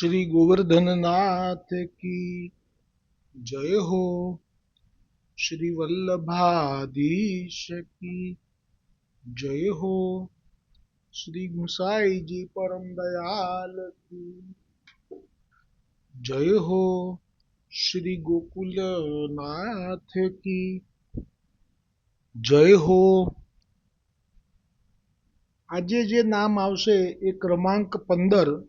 શ્રી ગોવર્ધનનાથ કી જય હો. શ્રી વલ્લભાધીશ કી જય હો. શ્રી ગુસાઈજી પરમ દયાલ કી જય હો. શ્રી ગોકુલનાથ કી જય હો. આજે જે નામ આવશે એ ક્રમાંક પંદર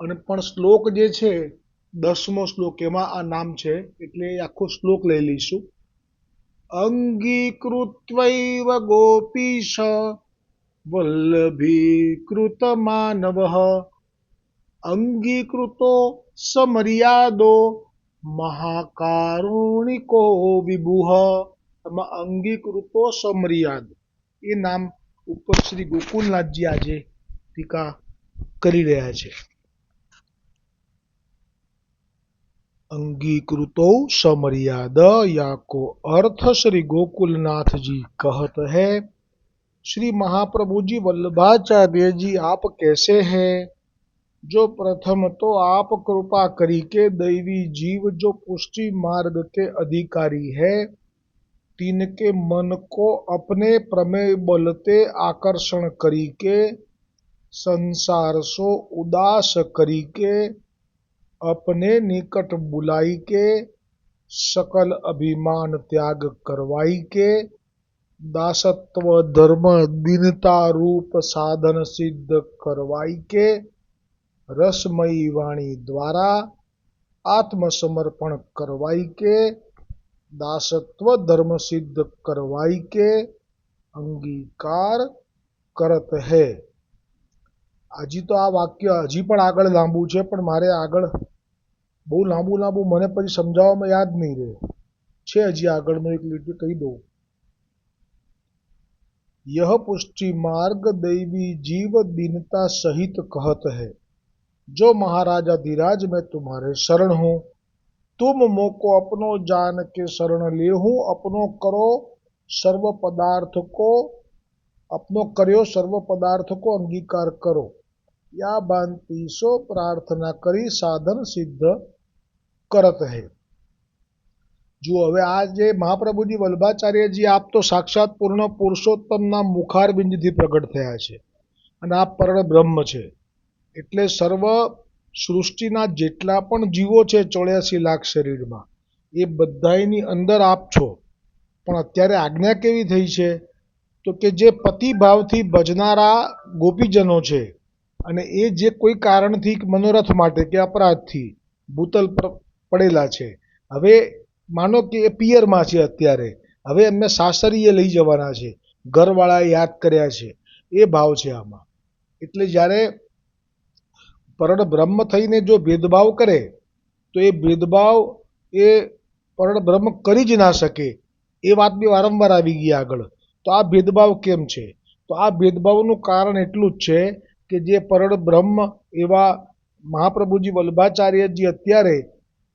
અને પણ શ્લોક જે છે, દસમો શ્લોક, એમાં આ નામ છે, એટલે આખો શ્લોક લઈ લઈશું. અંગીકૃત્વૈવ ગોપીશ વલ્લભીકૃત માનવ અંગીકૃતો સમર્યાદો મહાકારુણિકો વિભુહ એમાં અંગીકૃતો સમર્યાદ. એ નામ ઉપર શ્રી ગોકુલનાથજી આજે ટીકા કરી રહ્યા છે. अंगीकृतो समर्याद या को अर्थ श्री गोकुलनाथ जी कहत है। श्री महाप्रभु जी वल्लभाचार्य जी आप कैसे हैं? जो प्रथम तो आप कृपा करी के दैवी जीव जो पुष्टि मार्ग के अधिकारी है तीन के मन को अपने प्रमेय बलते आकर्षण करी के, संसार सो उदास करी के अपने निकट बुलाई के सकल अभिमान त्याग करवाई के दासत्व धर्म दीनता रूप साधन सिद्ध करवाई के रसमयी वाणी द्वारा आत्मसमर्पण करवाई के दासत्व धर्म सिद्ध करवाई के અંગીકાર કરત હે હજી તો આ વાક્ય હજી પણ આગળ લાંબુ છે પણ મારે આગળ બહુ લાંબુ લાંબુ મને પછી સમજાવવામાં યાદ નહીં રહે છે હજી આગળનું એક લીટી કહી દઉં यह पुष्टि मार्ग दैवी जीव दीनता सहित कहत है जो महाराजा धीराज मैं तुम्हारे शरण हूँ तुम मोको अपनो जान के शरण ले हूँ अपनो करो सर्व पदार्थ को अपनो કર્યો સર્વ પદાર્થ કો અંગીકાર કરો યા બાંતિ સો પ્રાર્થના કરી સાધન સિદ્ધ કરત હે. જુઓ, હવે આ જે મહાપ્રભુજી વલ્ભાચાર્યજી આપ તો સાક્ષાત પૂર્ણ પુરુષોત્તમના મુખારબિંદથી પ્રગટ થયા છે અને આ પરણ બ્રહ્મ છે. એટલે સર્વ સૃષ્ટિના જેટલા પણ જીવો છે ચોર્યાસી લાખ શરીરમાં, એ બધાની અંદર આપ છો. પણ અત્યારે આજ્ઞા કેવી થઈ છે? તો કે જે પતિભાવથી ભજનારા ગોપીજનો છે અને એ જે કોઈ કારણથી મનોરથ માટે કે અપરાધથી, ભૂતલ પડેલા છે. હવે માનો કે એ પિયરમાં છે અત્યારે. હવે એમને સાસરીએ લઈ જવાના છે. ઘરવાળાએ યાદ કર્યા છે. એ ભાવ છે આમાં. એટલે જ્યારે પરણ બ્રહ્મ થઈને જો ભેદભાવ કરે, તો એ ભેદભાવ એ પરણ બ્રહ્મ કરી જ ના શકે. એ વાત બી વારંવાર આવી ગઈ આગળ. તો આ ભેદભાવ કેમ છે? તો આ ભેદભાવનું કારણ એટલું જ છે કે જે પરણ બ્રહ્મ એવા મહાપ્રભુજી વલ્ભાચાર્યજી અત્યારે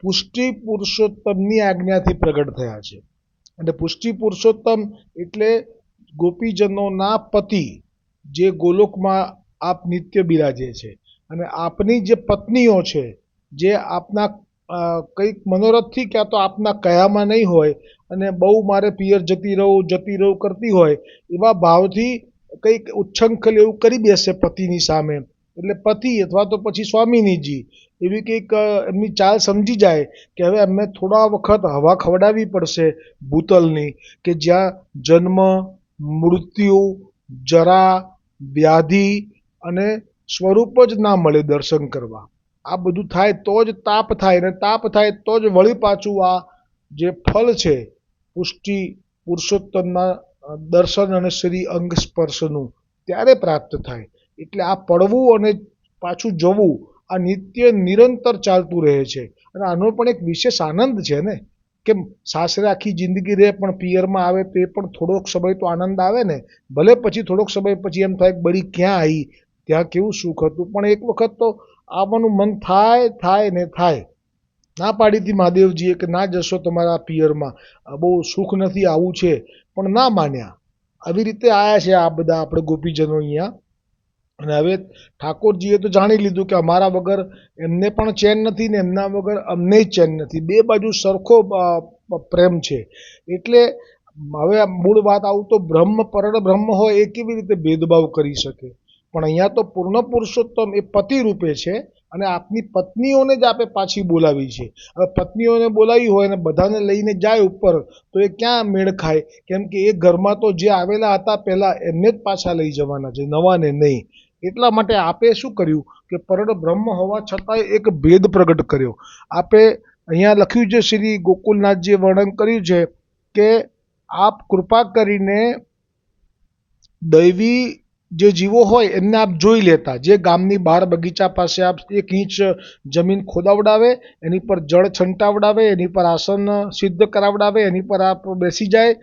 પુષ્ટિ પુરુષોત્તમની આજ્ઞાથી પ્રગટ થયા છે. અને પુષ્ટિ પુરુષોત્તમ એટલે ગોપીજનોના પતિ, જે ગોલોકમાં આપ નિત્ય બિરાજે છે. અને આપની જે પત્નીઓ છે, જે આપના કંઈક મનોરથથી ક્યાં તો આપના કયામાં નહીં હોય, અને બહુ મારે પિયર જતી રહું જતી રહું કરતી હોય, એવા ભાવથી કંઈક ઉચ્છંખલ એવું કરી બેસે પતિની સામે. એટલે પતિ અથવા તો પછી સ્વામિનીજી એવી કંઈક એમની ચાલ સમજી જાય કે હવે એમને થોડા વખત હવા ખવડાવવી પડશે ભૂતલની કે જ્યાં જન્મ, મૃત્યુ, જરા, વ્યાધિ અને સ્વરૂપ જ ના મળે દર્શન કરવા. આ બધું થાય તો જ તાપ થાય અને તાપ થાય તો જ વળી પાછું આ જે ફળ છે, પુષ્ટિ પુરુષોત્તમના દર્શન અને શ્રી અંગ સ્પર્શનું ત્યારે પ્રાપ્ત થાય. એટલે આ પડવું અને પાછું જવું, આ નિત્ય નિરંતર ચાલતું રહે છે. અને આનો પણ એક વિશેષ આનંદ છે ને, કે સાસરે આખી જિંદગી રહે પણ પિયરમાં આવે તો એ પણ થોડોક સમય તો આનંદ આવે ને, ભલે પછી થોડોક સમય પછી એમ થાય બળી ક્યાં આવી ત્યાં કેવું સુખ હતું. પણ એક વખત તો આવવાનું મન થાય થાય ને થાય. ના પાડી હતી મહાદેવજીએ કે ના જશો તમારા પિયરમાં. બહુ સુખ નથી, આવું છે. પણ ના માન્યા. આવી રીતે આયા છે આ બધા આપણે ગોપીજનો અહીંયા. અને હવે ઠાકોરજીએ તો જાણી લીધું કે અમારા વગર એમને પણ ચેન નથી ને એમના વગર અમને ચેન નથી. બે બાજુ સરખો પ્રેમ છે. એટલે હવે મૂળ વાત આવું તો બ્રહ્મ પરળ બ્રહ્મ હોય એ કેવી રીતે ભેદભાવ કરી શકે? પણ અહીંયા તો પૂર્ણ પુરુષોત્તમ એ પતિ રૂપે છે અને આપની પત્નીઓને જ આપે પાછી બોલાવી છે. હવે પત્નીઓને બોલાવી હોય અને બધાને લઈને જાય ઉપર તો એ ક્યાં મેળ ખાય? કેમ કે એ ઘરમાં તો જે આવેલા હતા પહેલાં એમને જ પાછા લઈ જવાના છે, નવાને નહીં. એટલા માટે આપે શું કર્યું કે પરડ બ્રહ્મ હોવા છતાંય એક ભેદ પ્રગટ કર્યો. આપે અહીંયા લખ્યું છે શ્રી ગોકુલનાથજીએ વર્ણન કર્યું છે કે આપ કૃપા કરીને દૈવી જે જીવો હોય એમને આપ જોઈ લેતા. જે ગામની બહાર બગીચા પાસે આપ એક ઇંચ જમીન ખોદાવડાવે, એની પર જળ છંટાવડાવે, એની પર આસન સિદ્ધ કરાવડાવે, એની પર આપ બેસી જાય,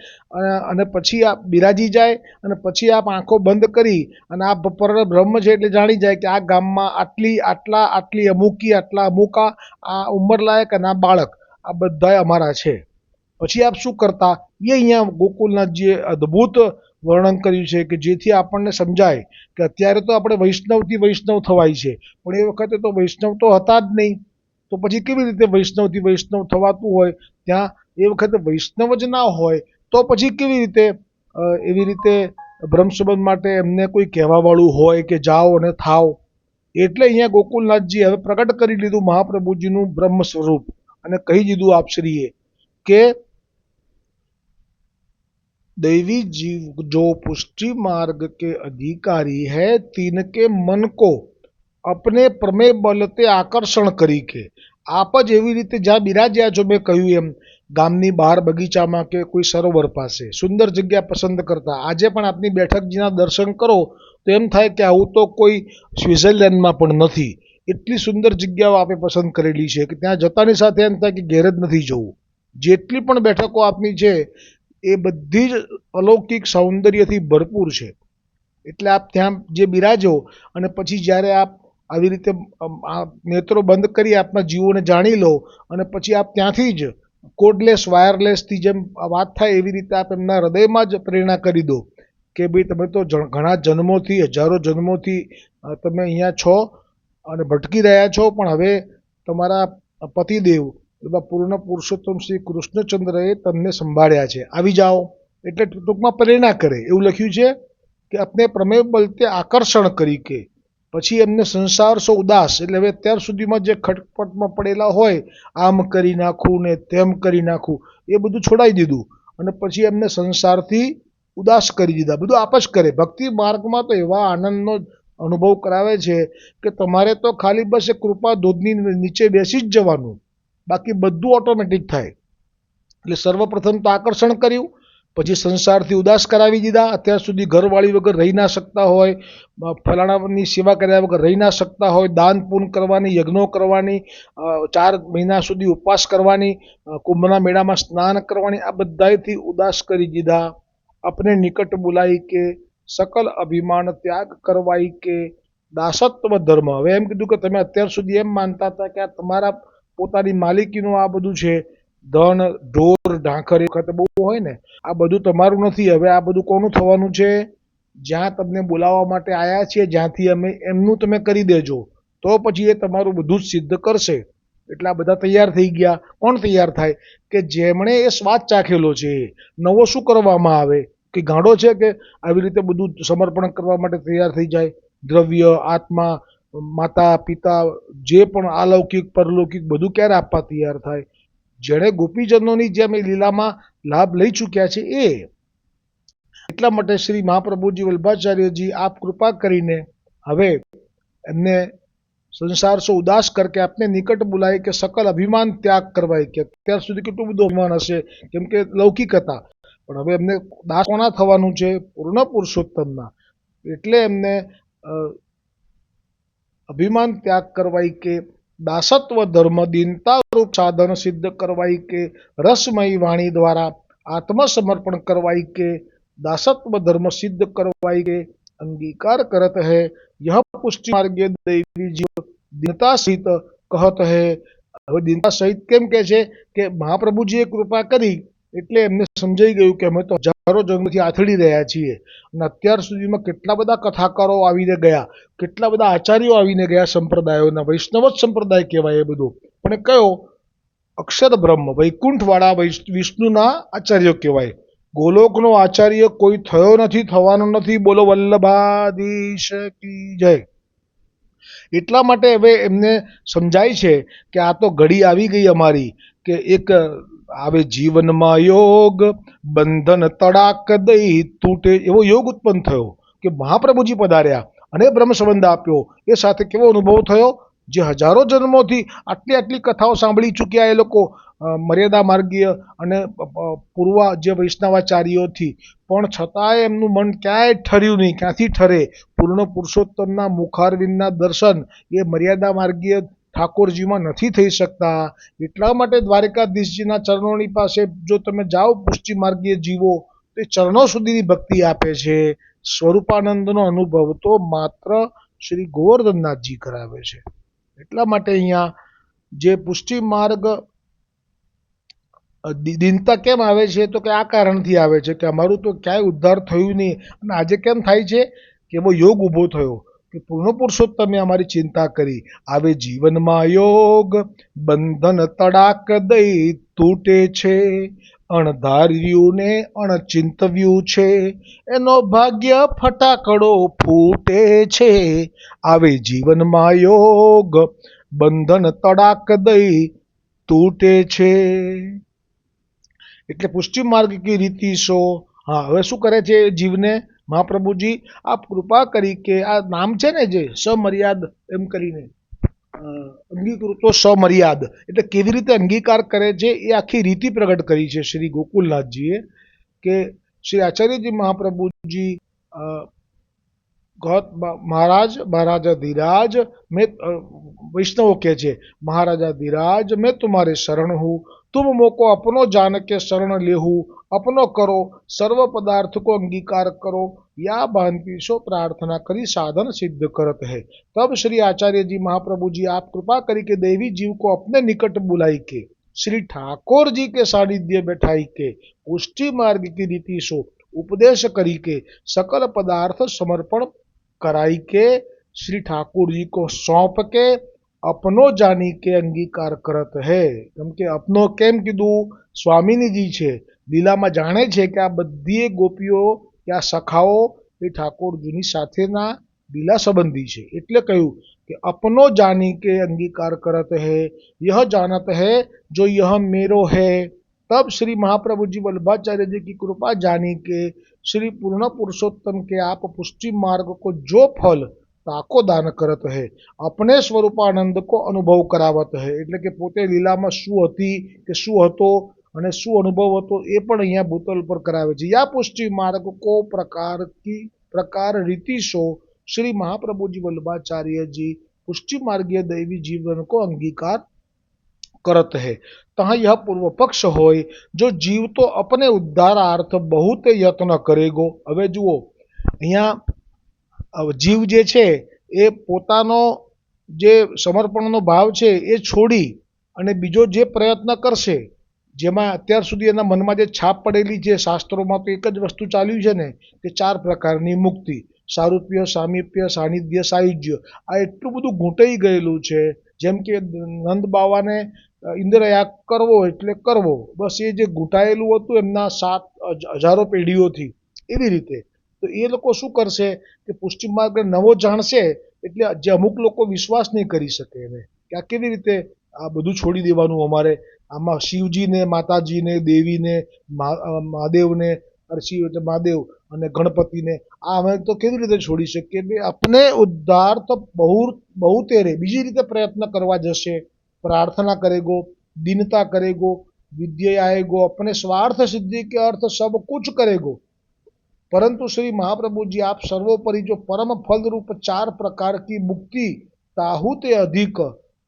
અને પછી આપ બિરાજી જાય, અને પછી આપ આંખો બંધ કરી, અને આ પર બ્રહ્મ છે એટલે જાણી જાય કે આ ગામમાં આટલી, આટલા, આટલી અમુકી, આટલા અમુકા આ ઉંમરલાયક અને આ બાળક, આ બધા અમારા છે. પછી આપ શું કરતા? એ અહીંયા ગોકુલનાથજીએ અદ્ભુત વર્ણન કર્યું છે કે જેથી આપણને સમજાય કે અત્યારે તો આપણે વૈષ્ણવથી વૈષ્ણવ થવાય છે. પણ એ વખતે તો વૈષ્ણવ તો હતા જ નહીં. તો પછી કેવી રીતે વૈષ્ણવથી વૈષ્ણવ થવાતું હોય? ત્યાં એ વખતે વૈષ્ણવ જ ના હોય તો પછી કેવી રીતે? એવી રીતે બ્રહ્મ સંબંધ માટે એમને કોઈ કહેવાવાળું હોય કે જાઓ અને થાવ એટલે અહીંયા ગોકુલનાથજી હવે પ્રગટ કરી લીધું મહાપ્રભુજીનું બ્રહ્મ સ્વરૂપ અને કહી દીધું આપશ્રીએ કે दैवी जीव जो पुष्टि मार्ग के अधिकारी है तिनके मन को अपने પ્રમેય બલતે આકર્ષણ કરી કે આપ જ એવી રીતે જ્યાં બિરાજ્યા છો મેં કહ્યું એમ ગામની બહાર બગીચામાં કે કોઈ સરોવર પાસે સુંદર જગ્યા પસંદ કરતા આજે પણ આપની બેઠકજીના દર્શન કરો તો એમ થાય કે આવું તો કોઈ સ્વિટ્ઝરલેન્ડમાં પણ નથી એટલી સુંદર જગ્યાઓ આપે પસંદ કરેલી છે કે ત્યાં જતાની સાથે એમ થાય કે ઘેર જ નથી જવું જેટલી પણ બેઠકો આપની છે એ બધી જ અલૌકિક સૌંદર્યથી ભરપૂર છે. એટલે આપ ત્યાં જે બિરાજો અને પછી જ્યારે આપ આવી રીતે આ નેત્રો બંધ કરી આપના જીવોને જાણી લો અને પછી આપ ત્યાંથી જ કોડલેસ વાયરલેસથી જેમ વાત થાય એવી રીતે આપ એમના હૃદયમાં જ પ્રેરણા કરી દો કે ભાઈ તમે તો ઘણા જન્મોથી, હજારો જન્મોથી તમે અહીંયા છો અને ભટકી રહ્યા છો, પણ હવે તમારા પતિદેવ એવા પૂર્ણ પુરુષોત્તમ શ્રી કૃષ્ણચંદ્રએ તમને સંભાળ્યા છે. આવી જાઓ. એટલે ટૂંકમાં પ્રેરણા કરે. એવું લખ્યું છે કે આપણે પ્રમેય બલતે આકર્ષણ કરી કે, પછી એમને સંસાર સો ઉદાસ. એટલે હવે અત્યાર સુધીમાં જે ખટપટમાં પડેલા હોય, આમ કરી નાખું ને તેમ કરી નાખું, એ બધું છોડાવી દીધું. અને પછી એમને સંસારથી ઉદાસ કરી દીધા. બધું આપ જ કરે. ભક્તિ માર્ગમાં તો એવા આનંદનો અનુભવ કરાવે છે કે તમારે તો ખાલી બસ એ કૃપા ધોધની નીચે બેસી જ જવાનું. બાકી બધું ઓટોમેટિક થાય. એટલે સર્વપ્રથમ તો આકર્ષણ કર્યું, પછી સંસારથી ઉદાસ કરાવી દીધા. અત્યાર સુધી ઘરવાળી વગર રહી ના શકતા હોય ફલાણાની સેવા કર્યા વગર રહી ના શકતા હોય, દાન પૂન કરવાની, યજ્ઞો કરવાની ચાર મહિના સુધી ઉપવાસ કરવાની કુંભના મેળામાં સ્નાન કરવાની, આ બધાથી ઉદાસ કરી દીધા. આપને નિકટ બોલાઈ કે, સકલ અભિમાન ત્યાગ કરવાઈ કે, દાસત્વ ધર્મ. હવે એમ કીધું કે તમે અત્યાર સુધી એમ માનતા હતા કે આ તમારા પોતાની માલિકીનું આ બધું છે, ધન, ઢોર, ઢાંખર એ વખતે બહુ હોય ને, આ બધું તમારું નથી. હવે આ બધું કોનું થવાનું છે? જ્યાં તમને બોલાવવા માટે આવ્યા છીએ, જ્યાંથી અમે એમનું તમે કરી દેજો. તો પછી એ તમારું બધું જ સિદ્ધ કરશે. એટલે બધા તૈયાર થઈ ગયા. કોણ તૈયાર થાય? કે જેમણે એ સ્વાદ ચાખેલો છે, નવો શું કરવામાં આવે? કે ગાંડો છે કે આવી રીતે બધું સમર્પણ કરવા માટે તૈયાર થઈ જાય? દ્રવ્ય, આત્મા માતા, પિતા જે પણ અલૌકિક, પરલૌકિક બધું ક્યારે આપવા તૈયાર થાય? જેણે ગોપીજનોની જેમ એ લીલામાં લાભ લઈ ચૂક્યા છે એ. એટલા માટે શ્રી મહાપ્રભુજી વલ્ભાચાર્યજી આપ કૃપા કરીને હવે એમને સંસાર સો ઉદાસ કરકે આપને નિકટ બોલાય કે સકલ અભિમાન ત્યાગ કરવાય કે અત્યાર સુધી કેટલું બધું અભિમાન હશે? કેમ કે લૌકિક હતા. પણ હવે એમને દાસ કોના થવાનું છે? પૂર્ણ પુરુષોત્તમના. એટલે એમને અભિમાન ત્યાગ કરવાય કે દાસત્વ ધર્મ દીનતા રૂપ સાધન સિદ્ધ કરવાય કે રસમય વાણી દ્વારા આત્મસમર્પણ કરવાય કે दासत्व धर्म सिद्ध करवाई के अंगीकार करत है यह पुष्टि मार्गे देवी जीव दीनता सहित કહત હે હવે દીનતા સહિત કેમ કે છે કે મહાપ્રભુજીએ કૃપા કરી એટલે એમને સમજાઈ ગયું કે અમે તો હજાર આથડી રહ્યા છીએ. અને અત્યાર સુધીમાં કેટલા બધા કથાકારો આવીને ગયા, કેટલા બધા આચાર્યો આવીને ગયા સંપ્રદાયોના, વૈષ્ણવ જ સંપ્રદાય કહેવાય એ બધું. પણ એ કયો? અક્ષર બ્રહ્મ, વૈકુંઠવાળા વૈષ્- વિષ્ણુના આચાર્ય કહેવાય. ગોલોકનો આચાર્ય કોઈ થયો નથી, થવાનો નથી, બોલો વલ્લભાધીશ કી જય. એટલા માટે હવે એમને સમજાય છે કે આ તો ઘડી આવી ગઈ અમારી, કે એક આવે જીવનમાં યોગ, બંધન તડાક દઈ તૂટે એવો યોગ ઉત્પન્ન થયો કે મહાપ્રભુજી પધાર્યા અને બ્રહ્મ સંબંધ આપ્યો. એ સાથે કેવો અનુભવ થયો? જે હજારો જન્મોથી આટલી આટલી કથાઓ સાંભળી ચૂક્યા એ લોકો મર્યાદા માર્ગીય અને પૂર્વ જે વૈષ્ણવાચાર્યોથી. પણ છતાંય એમનું મન ક્યાંય ઠર્યું નહીં, ક્યાંથી ઠરે? પૂર્ણ પુરુષોત્તમના મુખારવિંદના દર્શન એ મર્યાદા માર્ગીય ઠાકોરજીમાં નથી થઈ શકતા. એટલા માટે દ્વારકાધીશજીના ચરણોની પાસે જો તમે જાઓ પુષ્ટિ માર્ગીય જીવો, તો એ ચરણો સુધીની ભક્તિ આપે છે. સ્વરૂપાનંદનો અનુભવ તો માત્ર શ્રી ગોવર્ધનનાથજી કરાવે છે. એટલા માટે અહીંયા જે પુષ્ટિ માર્ગ દિનતા કેમ આવે છે તો કે આ કારણથી આવે છે કે અમારું તો ક્યાંય ઉદ્ધાર થયું નહીં. અને આજે કેમ થાય છે કે એવો યોગ ઊભો થયો. કે પૂર્ણ પુરુષોત્તમે અમારી ચિંતા કરી. આવે જીવનમાં યોગ, બંધન તડાક દઈ તૂટે છે અણધાર્યું ને અણચિંતવ્યું છે, એનો ભાગ્ય ફટાકડો ફૂટે છે. આવે જીવનમાં યોગ, બંધન તડાક દઈ તૂટે છે. એટલે પુષ્ટિ માર્ગ કી રીતિ શો હા, હવે શું કરે છે જીવને? મહાપ્રભુજી આપ કૃપા કરી કે આ નામ છે ને જે સમર્યાદ એમ કરીને અંગીકૃતો સમર્યાદ, એટલે કેવી રીતે અંગીકાર કરે છે એ આખી રીતિ પ્રગટ કરી છે શ્રી ગોકુલનાથજીએ કે શ્રી આચાર્યજી મહાપ્રભુજી ગૌત મહારાજ, મહારાજા ધીરાજ, મેં વૈષ્ણવો કહે છે, મહારાજા ધીરાજ, મેં તુમારે શરણ હું, તુમ મોકો અપનો જાન કે શરણ લેહું अपनो करो सर्व पदार्थ को अंगीकार करो या भांति सो प्रार्थना करी साधन सिद्ध करत है तब श्री आचार्य जी महाप्रभु जी आप कृपा करी के देवी जीव को अपने निकट बुलाई के श्री ठाकुर जी के सानिध्य बैठाई के पुष्टि मार्ग की रीति सो उपदेश करी के सकल पदार्थ समर्पण कराई के श्री ठाकुर जी को सौंप के અપનો જાની કે અંગીકાર કરત હે કેમ કે અપનો કેમ કીધું સ્વામિનીજી છે લીલામાં જાણે છે કે આ બધી ગોપીઓ કે આ સખાઓ એ ઠાકોરજીની સાથેના લીલા સંબંધી છે એટલે કહ્યું કે અપનો જાની કે અંગીકાર કરત હે यह जानत है जो यह मेरो है तब श्री महाप्रभु जी वल्लभाचार्य जी की कृपा जानी के श्री पूर्ण पुरुषोत्तम के आप पुष्टि मार्ग को जो फल તાકો દાન કરત હે અપને સ્વરૂપાનંદ કો અનુભવ કરાવત હે એટલે કે પોતે લીલામાં શું હતી કે શું હતો અને શું અનુભવ હતો એ પણ અહીંયા ભૂતલ પર કરાવે છે યા પુષ્ટિ માર્ગ કો પ્રકાર કી પ્રકાર રીતિ સો श्री महाप्रभु जी वल्लभाचार्य जी पुष्टि मार्गीय दैवी जीवन को अंगीकार करत है तहाँ यह पूर्व पक्ष होय जो जीव तो अपने उद्धारार्थ बहुत यत्न करेगो હવે જુઓ અહીંયા અ, જીવ જે છે એ પોતાનો જે સમર્પણનો ભાવ છે એ છોડી અને બીજો જે પ્રયત્ન કરશે જેમાં અત્યાર સુધી એના મનમાં જે છાપ પડેલી છે શાસ્ત્રોમાં તો એક જ વસ્તુ ચાલ્યું છે ને, કે ચાર પ્રકારની મુક્તિ. સારૂપ્ય, સામીપ્ય, સાનિધ્ય, સાયુજ્ય. આ એટલું બધું ઘૂંટાઈ ગયેલું છે, જેમ કે નંદ બાવાને ઇન્દ્રયાગ કરવો એટલે કરવો. બસ એ જે ઘૂંટાયેલું હતું એમના સાત હજારો પેઢીઓથી, એવી રીતે. તો એ લોકો શું કરશે કે પુષ્ટિ માર્ગ નવો જાણશે, એટલે જે અમુક લોકો વિશ્વાસ નહીં કરી શકે એને. કે આ કેવી રીતે આ બધું છોડી દેવાનું અમારે આમાં શિવજીને માતાજીને દેવીને મહા- અ, મહાદેવને અરે શિવ એટલે મહાદેવ અને ગણપતિને આ અમે તો કેવી રીતે છોડી શકીએ એટલે अपने उद्धार तो બહુ બહુ તેરે બીજી રીતે પ્રયત્ન કરવા જશે प्रार्थना करेगो दीनता करेगो विद्या आएगो अपने स्वार्थ सिद्धि के अर्थ सब कुछ करेगो परंतु श्री महाप्रभु जी आप सर्वोपरि जो परम फल रूप चार प्रकार की मुक्ति ताहुते अधिक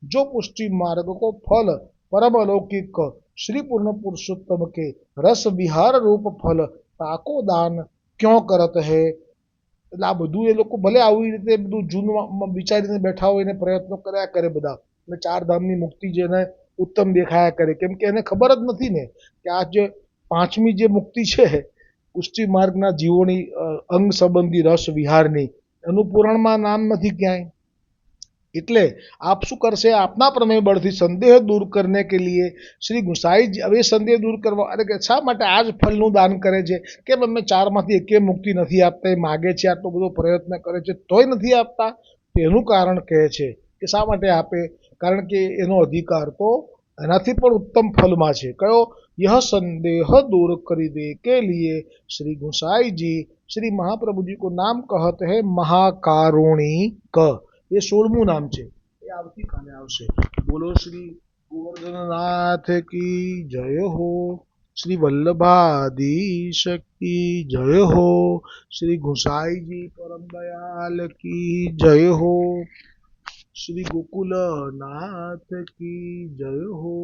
जो पुष्टि मार्ग को फल परम अलौकिक श्री पूर्ण पुरुषोत्तम के रस विहार रूप फल તાકો દાન ક્યો કરત હે એટલે આ બધું એ લોકો ભલે આવી રીતે બધું જૂનમાં વિચારીને બેઠા હોય ને પ્રયત્નો કર્યા કરે બધા અને ચાર ધામની મુક્તિ જેને ઉત્તમ દેખાયા કરે કેમ કે એને ખબર જ નથી ને કે આ જે પાંચમી જે મુક્તિ છે પુષ્ટિ માર્ગના જીવોની અ, અંગ સંબંધી રસ વિહારની એનું પુરાણમાં નામ નથી ક્યાંય એટલે આપ શું કરશે આપના પ્રમેય બળથી સંદેહ દૂર કરને કે લીએ શ્રી ગુસાઈજી હવે સંદેહ દૂર કરવા એટલે કે શા માટે આ જ ફલનું દાન કરે છે કેમ એમને ચારમાંથી એકે મુક્તિ નથી આપતા એ માગે છે આટલો બધો પ્રયત્ન કરે છે તોય નથી આપતા તેનું કારણ કહે છે કે શા માટે આપે કારણ કે એનો અધિકાર તો એનાથી પણ ઉત્તમ ફલમાં છે કયો यह संदेह दूर કરી દે કે लिए श्री गोसाई जी श्री महाप्रभु जी को नाम कहते हैं महाकारुणिक એ સોળમું નામ છે. એ આવતીકાલે આવશે. બોલો શ્રી ગોવર્ધનનાથ કી જય હો. શ્રી વલ્લભાધીશ કી જય હો. શ્રી ગુસાઈજી પરમ દયાલ કી જય હો. શ્રી ગોકુલનાથ કી જય હો.